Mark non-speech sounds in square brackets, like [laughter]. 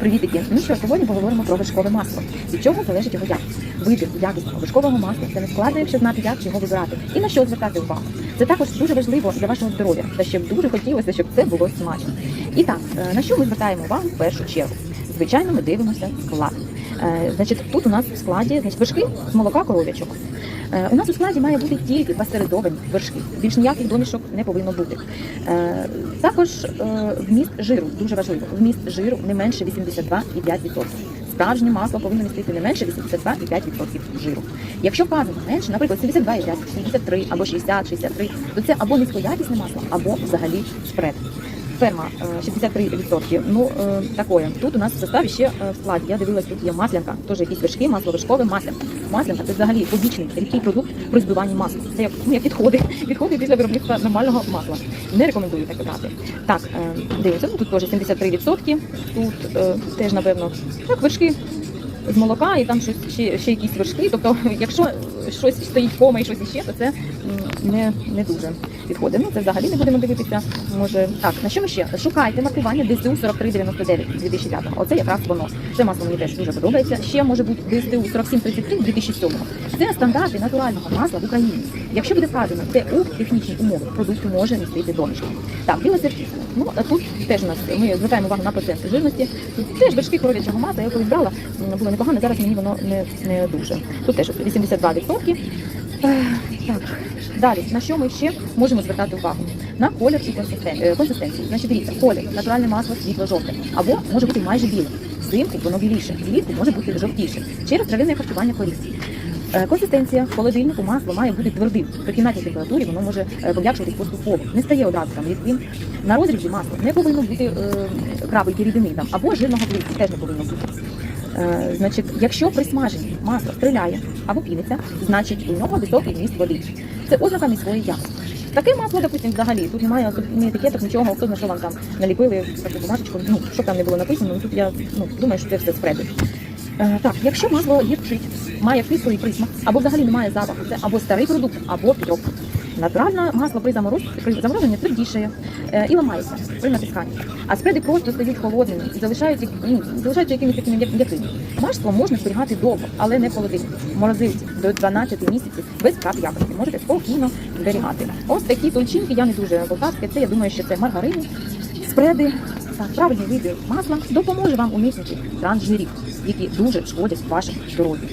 Привітики! Ну що, сьогодні поговоримо про вершкове масло. Від чого залежить його якість? Вибір якісного вершкового масла це не складно, якщо знати, як його вибирати і на що звертати увагу. Це також дуже важливо для вашого здоров'я, та ще б дуже хотілося, щоб це було смачно. І так, е, на що ми звертаємо увагу в першу чергу? Звичайно, ми дивимося склад. Е, Значить, тут у нас в складі значить, вершки з молока коров'ячок. Е, У нас у складі має бути тільки пастеризовані вершки. Більш ніяких домішок не повинно бути. Е, Також е, вміст жиру дуже важливо. Вміст жиру не менше 82,5%. Справжнє масло повинно містити не менше 82,5% жиру. Якщо вказано менше, наприклад, 72,5, 73 або 60, 63, то це або низькоякісне масло, або взагалі спред. Ферма е, 63%. Ну е, такое. Тут у нас в составі ще е, в складі. Я дивилась, тут є маслянка, теж якісь вершки, масло вершкове, маслянка. Маслянка це взагалі побічний рідкий продукт при збиванні масла. Це як, ну, як відходи, [laughs] відходи після виробництва нормального масла. Не рекомендую таке брати. Так, е, дивимося, ну тут теж 73%. Тут е, теж, напевно, так, вершки з молока і там щось ще, ще якісь вершки. Тобто, якщо щось стоїть кома і щось іще, то це не, не дуже підходить. Ну це взагалі не будемо дивитися. Може так, на що ми ще? Шукайте маркування ДСУ 4399 2005. Оце якраз воно. Це масло мені теж дуже подобається. Ще може бути ДСУ 4733 2007. Це стандарти натурального масла в Україні. Якщо буде вказано, це у технічні умови продукту може містити домішки. Так, біле сертифікат. Ну тут теж у нас ми звертаємо увагу на процент жирності. Тут теж вершки коров'ячого масла. Я колись брала, м, було непогано. Зараз мені воно не, не дуже. Тут теж 82%. Ех, Так, далі, на що ми ще можемо звертати увагу? На колір і е, консистенцію. Значить, дивіться, колір, натуральне масло світло-жовте, або може бути майже біле. Взимку воно біліше, влітку може бути жовтіше через трав'яне харчування корів. Е, Консистенція в холодильнику масло має бути твердим. При кімнатній температурі воно може е, пом'якшуватись поступово. Не стає одразу там рідким. На розрізі масла не повинно бути е, крапельки рідини там або жирного плитку теж не повинно бути. Е, значить, якщо при смаженні масло стріляє або піниться, значить у нього високий вміст води. Це ознака міської якості. Таке масло, допустим, взагалі, тут немає ні етикеток, нічого, хто знає, що вам там наліпили таку бумажечку, ну, що там не було написано, ну тут я ну, думаю, що це все спреди. Е, так, якщо масло гірчить, має кислий присмак, або взагалі немає запаху, це або старий продукт, або підробка. Натуральне масло при заморозці при замороженні твердішає е, і ламається при натисканні. А спреди просто стають холодними і залишають їх, ну, залишаються якимись такими м'як- м'якими. Масло можна зберігати довго, але не в холодильнику. В морозилці до 12 місяців без втрат якості. Можете спокійно зберігати. Ось такі тончинки, я не дуже полтавські. Це я думаю, що це маргарини, спреди. Так, правильний вибір масла допоможе вам уникнути трансжирів, які дуже шкодять вашому здоров'ю.